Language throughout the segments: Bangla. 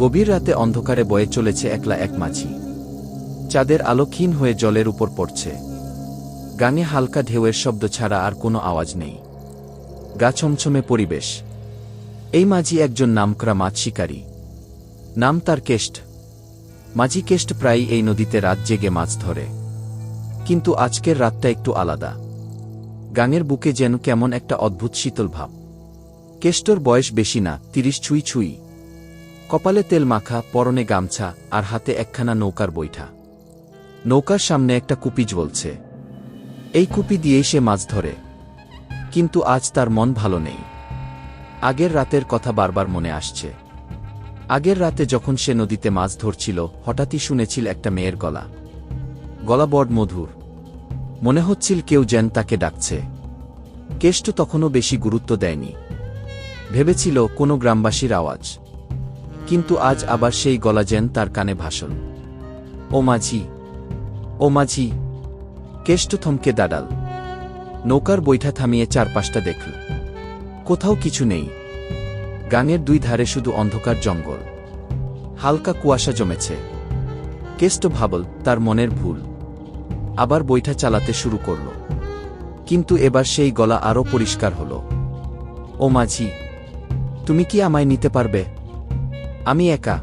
গভীর রাতে অন্ধকারে বয়ে চলেছে একলা এক মাঝি। চাঁদের আলো ক্ষীণ হয়ে জলের উপর পড়ছে। গানে হালকা ঢেউয়ের শব্দ ছাড়া আর কোনো আওয়াজ নেই। গা ছমছমে পরিবেশ। এই মাঝি একজন নামকরা মাছ শিকারী। নাম তার কেষ্ট। মাঝি কেষ্ট প্রায়ই এই নদীতে রাত জেগে মাছ ধরে। কিন্তু আজকের রাতটা একটু আলাদা। গাঙের বুকে যেন কেমন একটা অদ্ভুত শীতল ভাব। কেষ্টর বয়স বেশি না, তিরিশ ছুঁই ছুঁই। কপালে তেল মাখা, পরনে গামছা আর হাতে একখানা নৌকার বৈঠা। নৌকার সামনে একটা কুপি জ্বলছে। এই কুপি দিয়েই সে মাছ ধরে। কিন্তু আজ তার মন ভালো নেই। আগের রাতের কথা বারবার মনে আসছে। আগের রাতে যখন সে নদীতে মাছ ধরছিল, হঠাৎই শুনেছিল একটা মেয়ের গলা। গলা বড মধুর। মনে হচ্ছিল কেউ যেন তাকে ডাকছে। কেষ্ট তখনও বেশি গুরুত্ব দেয়নি। ভেবেছিল কোনো গ্রামবাসীর আওয়াজ। কিন্তু আজ আবার সেই গলা যেন তার কানে ভাষণ ও মাঝি ও মাঝি, কেষ্ট থমকে দাঁড়াল। নৌকার বৈঠা থামিয়ে চারপাশটা দেখল। কোথাও কিছু নেই। গাঙের দুই ধারে শুধু অন্ধকার জঙ্গল। হালকা কুয়াশা জমেছে। কেষ্ট ভাবল, তার মনের ভুল। আবার বৈঠা চালাতে শুরু করল। কিন্তু এবার সেই গলা আরও পরিষ্কার হল। ও মাঝি, তুমি কি আমায় নিতে পারবে? আমি একা।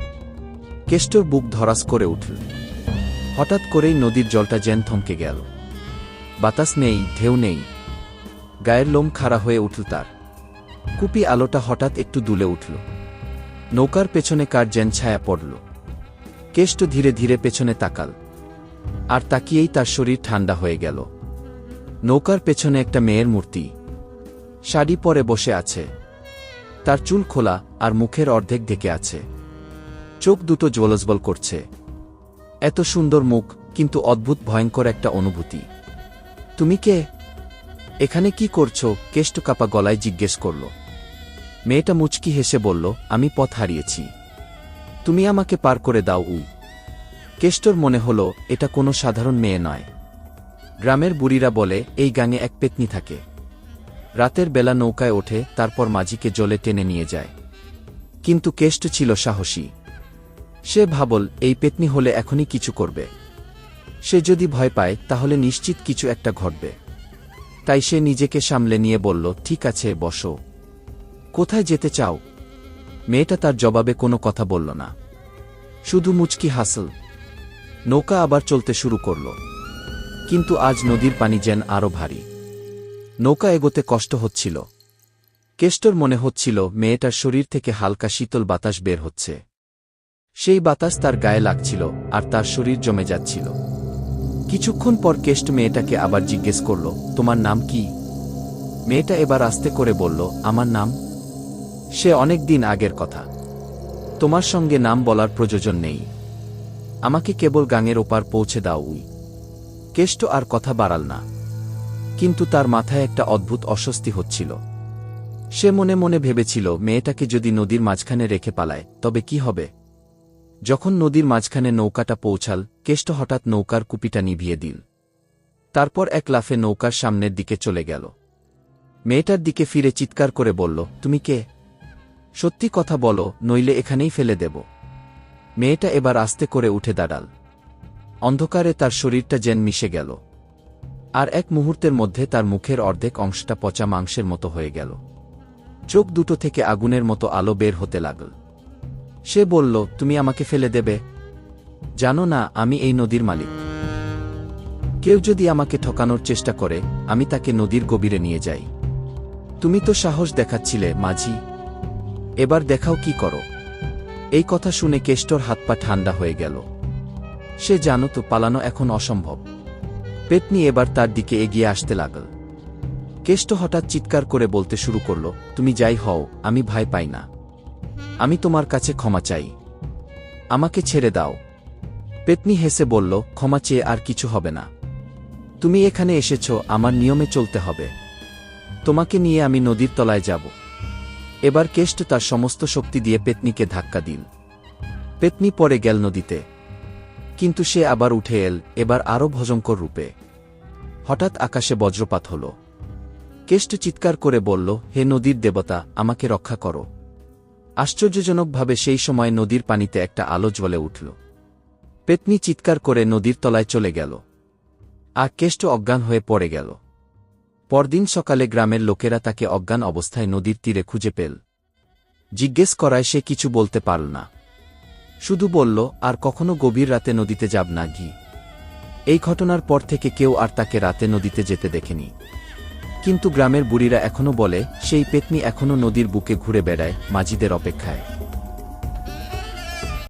কেষ্টর বুক ধরাস করে উঠল। হঠাৎ করেই নদীর জলটা যেন থমকে গেল। বাতাস নেই, ঢেউ নেই। গায়ের লোম খাড়া হয়ে উঠল তার। কুপি আলোটা হঠাৎ একটু দুলে উঠল। নৌকার পেছনে কার যেন ছায়া পড়ল। কেষ্ট ধীরে ধীরে পেছনে তাকাল। আর তাকিয়েই তার শরীর ঠান্ডা হয়ে গেল। নৌকার পেছনে একটা মেয়ের মূর্তি। শাড়ি পরে বসে আছে। তার চুল খোলা আর মুখের অর্ধেক ঢেকে আছে। চোখ দুটো জ্বলজবল করছে। এত সুন্দর মুখ, কিন্তু অদ্ভুত ভয়ঙ্কর একটা অনুভূতি। তুমি কে? এখানে কি করছ? কেষ্ট কাপা গলায় জিজ্ঞেস করল। মেয়েটা মুচকি হেসে বলল, আমি পথ হারিয়েছি। তুমি আমাকে পার করে দাও, উই। কেষ্টর মনে হল, এটা কোনো সাধারণ মেয়ে নয়। গ্রামের বুড়িরা বলে, এই গাঙে এক পেতনি থাকে। রাতের বেলা নৌকায় ওঠে, তারপর মাঝিকে জলে টেনে নিয়ে যায়। কিন্তু কেষ্ট ছিল সাহসী। সে ভাবল, এই পেতনি হলে এখনই কিছু করবে। সে যদি ভয় পায়, তাহলে নিশ্চিত কিছু একটা ঘটবে। তাই সে নিজেকে সামলে নিয়ে বলল, ঠিক আছে, বসো। কোথায় যেতে চাও? মেয়েটা তার জবাবে কোনো কথা বলল না। শুধু মুচকি হাসল। নৌকা আবার চলতে শুরু করল। কিন্তু আজ নদীর পানি যেন আরও ভারী। নৌকা এগোতে কষ্ট হচ্ছিল। কেষ্টর মনে হচ্ছিল, মেয়েটার শরীর থেকে হালকা শীতল বাতাস বের হচ্ছে। সেই বাতাস তার গায়ে লাগছিল, আর তার শরীর জমে যাচ্ছিল। কিছুক্ষণ পর কেষ্ট মেয়েটাকে আবার জিজ্ঞেস করল, তোমার নাম কি? মেয়েটা এবার আস্তে করে বলল, আমার নাম? সে অনেক দিন আগের কথা। তোমার সঙ্গে নাম বলার প্রয়োজন নেই। আমাকে কেবল গাঙের ওপার পৌঁছে দাও উই। কেষ্ট আর কথা বাড়াল না। কিন্তু তার মাথায় একটা অদ্ভুত অস্বস্তি হচ্ছিল। সে মনে মনে ভেবেছিল, মেয়েটাকে যদি নদীর মাঝখানে রেখে পালায়, তবে কি হবে? যখন নদীর মাঝখানে নৌকাটা পৌঁছাল, কেষ্ট হঠাৎ নৌকার কুপিটা নিভিয়ে দিল। তারপর এক লাফে নৌকার সামনের দিকে চলে গেল। মেয়েটার দিকে ফিরে চিৎকার করে বলল, তুমি কে? সত্যি কথা বলো, নইলে এখানেই ফেলে দেব। মেয়েটা এবার আস্তে করে উঠে দাঁড়াল। অন্ধকারে তার শরীরটা যেন মিশে গেল। আর এক মুহূর্তের মধ্যে তার মুখের অর্ধেক অংশটা পচা মাংসের মতো হয়ে গেল। চোখ দুটো থেকে আগুনের মতো আলো বের হতে লাগল। সে বলল, তুমি আমাকে ফেলে দেবে? জানো না, আমি এই নদীর মালিক। কেউ যদি আমাকে ঠকানোর চেষ্টা করে, আমি তাকে নদীর গভীরে নিয়ে যাই। তুমি তো সাহস দেখাচ্ছিলে, মাঝি। এবার দেখাও কি করো? এই কথা শুনে কেষ্টর হাত পা ঠান্ডা হয়ে গেল। সে জানো তো, পালানো এখন অসম্ভব। পেতনি এবার তার দিকে এগিয়ে আসতে লাগল। কেষ্ট হঠাৎ চিৎকার করে বলতে শুরু করল, তুমি যাই হও, আমি ভয় পাই না। আমি তোমার কাছে ক্ষমা চাই। আমাকে ছেড়ে দাও। পেতনি হেসে বলল, ক্ষমা চেয়ে আর কিছু হবে না। তুমি এখানে এসেছ, আমার নিয়মে চলতে হবে। তোমাকে নিয়ে আমি নদীর তলায় যাব। এবার কেষ্ট তার সমস্ত শক্তি দিয়ে পেতনিকে ধাক্কা দিল। পেতনি পরে গেল নদীতে। কিন্তু সে আবার উঠে এল, এবার আরও ভজঙ্কর রূপে। হঠাৎ আকাশে বজ্রপাত হল। কেষ্ট চিৎকার করে বলল, হে নদীর দেবতা, আমাকে রক্ষা করো। আশ্চর্যজনকভাবে সেই সময় নদীর পানিতে একটা আলো জ্বলে উঠল। পেতনি চিৎকার করে নদীর তলায় চলে গেল। আর কেষ্ট অজ্ঞান হয়ে পড়ে গেল। পরদিন সকালে গ্রামের লোকেরা তাকে অজ্ঞান অবস্থায় নদীর তীরে খুঁজে পেল। জিজ্ঞেস করায় সে কিছু বলতে পারল না। শুধু বলল, আর কখনো গভীর রাতে নদীতে যাব না, ঘি। এই ঘটনার পর থেকে কেউ আর তাকে রাতে নদীতে যেতে দেখেনি। কিন্তু গ্রামের বুড়িরা এখনও বলে, সেই পেতনি এখনও নদীর বুকে ঘুরে বেড়ায়, মাঝিদের অপেক্ষায়।